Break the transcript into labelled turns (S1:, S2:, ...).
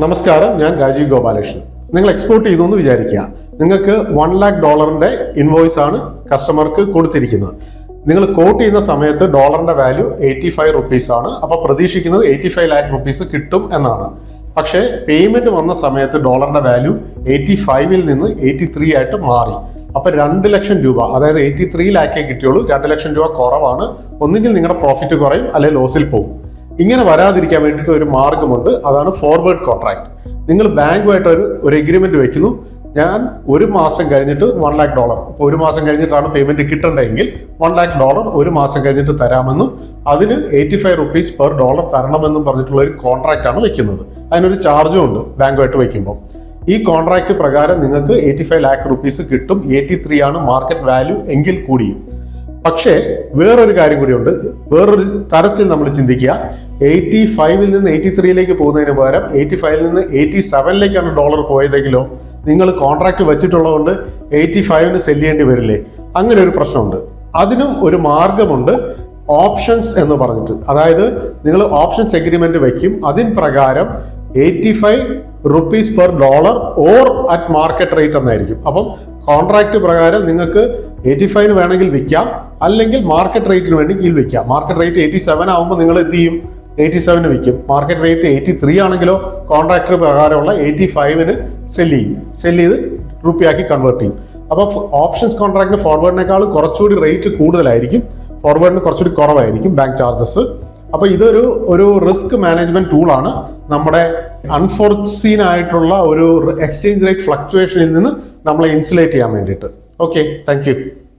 S1: നമസ്കാരം ഞാൻ രാജീവ് ഗോപാലകൃഷ്ണൻ. നിങ്ങൾ എക്സ്പോർട്ട് ചെയ്തു എന്ന് വിചാരിക്കുക. നിങ്ങൾക്ക് വൺ ലാക്ക് ഡോളറിന്റെ ഇൻവോയ്സ് ആണ് കസ്റ്റമർക്ക് കൊടുത്തിരിക്കുന്നത്. നിങ്ങൾ കോട്ട് ചെയ്യുന്ന സമയത്ത് ഡോളറിന്റെ വാല്യൂ എയ്റ്റി ഫൈവ് റുപ്പീസ് ആണ്. അപ്പോൾ പ്രതീക്ഷിക്കുന്നത് എയ്റ്റി ഫൈവ് ലാക്ക് റുപ്പീസ് കിട്ടും എന്നാണ്. പക്ഷേ പേയ്മെന്റ് വന്ന സമയത്ത് ഡോളറിന്റെ വാല്യൂ എയ്റ്റി ഫൈവിൽ നിന്ന് എയ്റ്റി ത്രീ ആയിട്ട് മാറി. അപ്പൊ രണ്ട് ലക്ഷം രൂപ അതായത് എയ്റ്റി ത്രീ ലാക്കേ കിട്ടിയുള്ളൂ. രണ്ട് ലക്ഷം രൂപ കുറവാണ്. ഒന്നുകിൽ നിങ്ങളുടെ പ്രോഫിറ്റ് കുറയും അല്ലെങ്കിൽ ലോസിൽ പോകും. ഇങ്ങനെ വരാതിരിക്കാൻ വേണ്ടിയിട്ട് ഒരു മാർഗമുണ്ട്. അതാണ് ഫോർവേഡ് കോൺട്രാക്ട് നിങ്ങൾ ബാങ്കുമായിട്ട് ഒരു ഒരു എഗ്രിമെന്റ് വെക്കുന്നു. ഞാൻ ഒരു മാസം കഴിഞ്ഞിട്ട് വൺ ലാക്ക് ഡോളർ ഇപ്പോൾ ഒരു മാസം കഴിഞ്ഞിട്ടാണ് പേയ്മെന്റ് കിട്ടേണ്ടതെങ്കിൽ വൺ ലാക്ക് ഡോളർ ഒരു മാസം കഴിഞ്ഞിട്ട് തരാമെന്നും അതിന് eighty five rupees per dollar തരണമെന്നും പറഞ്ഞിട്ടുള്ള ഒരു കോൺട്രാക്റ്റ് ആണ് വെക്കുന്നത്. അതിനൊരു ചാർജും ഉണ്ട് ബാങ്കുമായിട്ട് വെക്കുമ്പോൾ. ഈ കോൺട്രാക്ട് പ്രകാരം നിങ്ങൾക്ക് എയ്റ്റി ഫൈവ് ലാക്ക് റുപ്പീസ് കിട്ടും. എയ്റ്റി ത്രീ ആണ് മാർക്കറ്റ് വാല്യൂ എങ്കിൽ കൂടിയും. പക്ഷേ വേറൊരു കാര്യം കൂടിയുണ്ട്. വേറൊരു തരത്തിൽ നമ്മൾ ചിന്തിക്കുക. എയ്റ്റി ഫൈവിൽ നിന്ന് എയ്റ്റി ത്രീയിലേക്ക് പോകുന്നതിന് പകരം എയ്റ്റി ഫൈവിൽ നിന്ന് എയ്റ്റി സെവനിലേക്കാണ് ഡോളർ പോയതെങ്കിലോ നിങ്ങൾ കോൺട്രാക്ട് വെച്ചിട്ടുള്ളതുകൊണ്ട് എയ്റ്റി ഫൈവിന് സെൽ ചെയ്യേണ്ടി വരില്ലേ? അങ്ങനെ ഒരു പ്രശ്നമുണ്ട്. അതിനും ഒരു മാർഗമുണ്ട്. ഓപ്ഷൻസ് എന്ന് പറഞ്ഞിട്ട്. അതായത് നിങ്ങൾ ഓപ്ഷൻസ് എഗ്രിമെന്റ് വെക്കും. അതിൻ പ്രകാരം eighty five rupees per dollar or at market rate എന്നായിരിക്കും. അപ്പം കോൺട്രാക്ട് പ്രകാരം നിങ്ങൾക്ക് എയ്റ്റി ഫൈവിന് വേണമെങ്കിൽ വിൽക്കാം. അല്ലെങ്കിൽ മാർക്കറ്റ് റേറ്റിന് വേണമെങ്കിൽ വിൽക്കാം. മാർക്കറ്റ് റേറ്റ് എയ്റ്റി സെവൻ ആകുമ്പോൾ നിങ്ങൾ എന്ത് ചെയ്യും? എയ്റ്റി സെവന് വിൽക്കും. മാർക്കറ്റ് റേറ്റ് എയ്റ്റി ത്രീ ആണെങ്കിലോ കോൺട്രാക്ടർ പ്രകാരമുള്ള എയ്റ്റി ഫൈവിന് സെൽ ചെയ്യും. സെൽ ചെയ്ത് റുപ്പിയാക്കി കൺവേർട്ട് ചെയ്യും. അപ്പോൾ ഓപ്ഷൻസ് കോൺട്രാക്ടിന് ഫോർവേഡിനേക്കാൾ കുറച്ചുകൂടി റേറ്റ് കൂടുതലായിരിക്കും. ഫോർവേഡിന് കുറച്ചുകൂടി കുറവായിരിക്കും ബാങ്ക് ചാർജസ് അപ്പോൾ ഇതൊരു ഒരു റിസ്ക് മാനേജ്മെന്റ് ടൂളാണ് നമ്മുടെ അൺഫോർസീൻ ആയിട്ടുള്ള ഒരു എക്സ്ചേഞ്ച് റേറ്റ് ഫ്ലക്ച്വേഷനിൽ നിന്ന് നമ്മളെ ഇൻസുലേറ്റ് ചെയ്യാൻ വേണ്ടിയിട്ട്. Okay thank